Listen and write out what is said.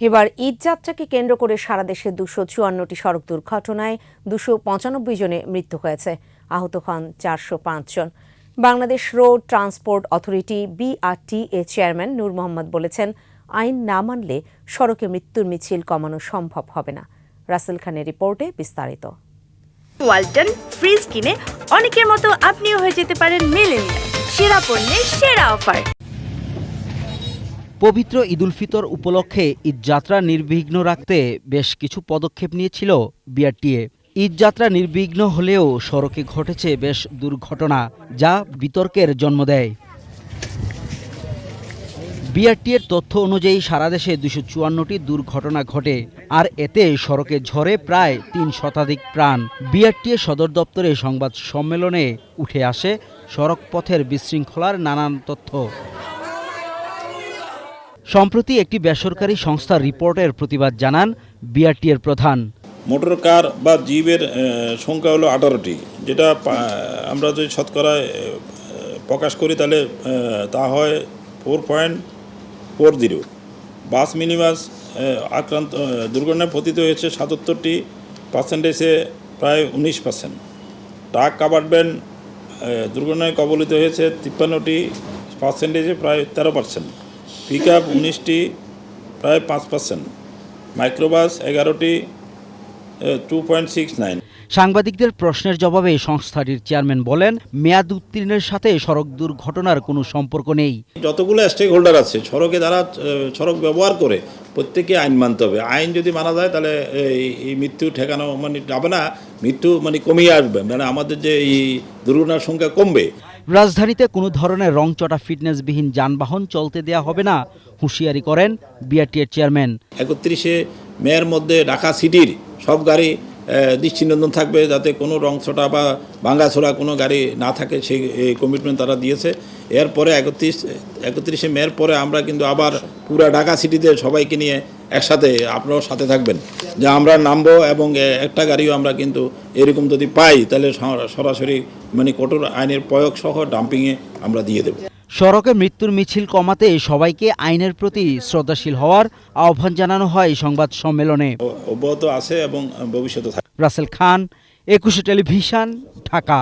এবার ঈদ যাত্রাকে কেন্দ্র করে সারা দেশে দুশো চুয়ান্নটি সড়ক দুর্ঘটনায় দুশো পঁচানব্বই জনে মৃত্যু হয়েছে। আহত হন চারশো পাঁচ জন। Bangladesh road transport authority BRT A chairman Nur Mohammad বলেছেন, আইন না মানলে সড়কে মৃত্যুর মিছিল কমানো সম্ভব হবে না। রাসেল খানের রিপোর্টে বিস্তারিত। ওয়ালটন ফ্রিজ কিনে অনেকের মতো আপনিও হয়ে যেতে পারেন মেলেনিয়া সেরা পণ্যের সেরা অফার। পবিত্র ঈদুল ফিতর উপলক্ষে ঈদযাত্রা নির্বিঘ্ন রাখতে বেশ কিছু পদক্ষেপ নিয়েছিল বিআরটিএ। ঈদযাত্রা নির্বিঘ্ন হলেও সড়কে ঘটেছে বেশ দুর্ঘটনা যা বিতর্কের জন্ম দেয়। বিআরটিএর তথ্য অনুযায়ী সারা দেশে দুশো চুয়ান্নটি দুর্ঘটনা ঘটে, আর এতে সড়কে ঝরে প্রায় তিন শতাধিক প্রাণ। বিআরটিএ সদর দপ্তরে সংবাদ সম্মেলনে উঠে আসে সড়ক পথের বিশৃঙ্খলার নানান তথ্য। সম্প্রতি একটি বেসরকারি সংস্থার রিপোর্টের প্রতিবাদ জানান বিআরটিএর প্রধান। মোটর কার বা আহ, সংখ্যা হলো আঠারোটি। যেটা আমরা যদি শতকরা প্রকাশ করি তাহলে তা হয় four point four zero. Bus minibus আক্রান্ত দুর্ঘটনায় পতিত হয়েছে সাতাত্তরটি পার্সেন্টেজে প্রায় উনিশ পার্সেন্ট। ট্রাক কাভার্ডভ্যান দুর্ঘটনায় কবলিত হয়েছে তিপ্পান্নটি পার্সেন্টেজে প্রায় তেরো পার্সেন্ট। পিক আপ উনিশটি প্রায় পাঁচ পার্সেন্ট মাইক্রোবাস এগারোটি টু পয়েন্ট সিক্স নাইন সাংবাদিকদের প্রশ্নের জবাবে সংস্থাটির চেয়ারম্যান বলেন মেয়াদ উত্তীর্ণের সাথে সড়ক দুর্ঘটনার কোনো সম্পর্ক নেই। যতগুলো স্টেক হোল্ডার আছে সড়কে যারা সড়ক ব্যবহার করে প্রত্যেকে আইন মানতে হবে। আইন যদি মানা যায় তাহলে এই এই মৃত্যু ঠেকানো মানে যাবে না মৃত্যু মানে কমিয়ে আসবে। মানে আমাদের যে এই দুর্ঘটনার সংখ্যা কমবে। রাজধানীতে কোনো ধরনের রংচটা ফিটনেসবিহীন যানবাহন চলতে দেয়া হবে না, হুঁশিয়ারি করেন বিআরটিএর চেয়ারম্যান। একত্রিশে মেয়ের মধ্যে ঢাকা সিটির সব গাড়ি দৃষ্টিনন্দন থাকবে যাতে কোনো রং ছোটা বা ভাঙ্গাছোড়া কোনো গাড়ি না থাকে, সেই কমিটমেন্ট তারা দিয়েছে। এরপরে একত্রিশ, একত্রিশে মেয়ের পরে আমরা কিন্তু আবার পুরা ঢাকা সিটিতে সবাইকে নিয়ে একসাথে আপনারাও সাথে থাকবেন। যে আমরা নামবো এবং একটা গাড়িও আমরা কিন্তু এরকম যদি পাই, তাহলে সরাসরি মানে কঠোর আইনের প্রয়োগ সহ ডাম্পিংয়ে আমরা দিয়ে দেবো। সড়কে মৃত্যুর মিছিল কমাতে সবাইকে আইনের প্রতি শ্রদ্ধাশীল হওয়ার আহ্বান জানানো হয় সংবাদ সম্মেলনে। অব্যাহত আছে এবং ভবিষ্যতে রাসেল খান একুশে টেলিভিশন ঢাকা।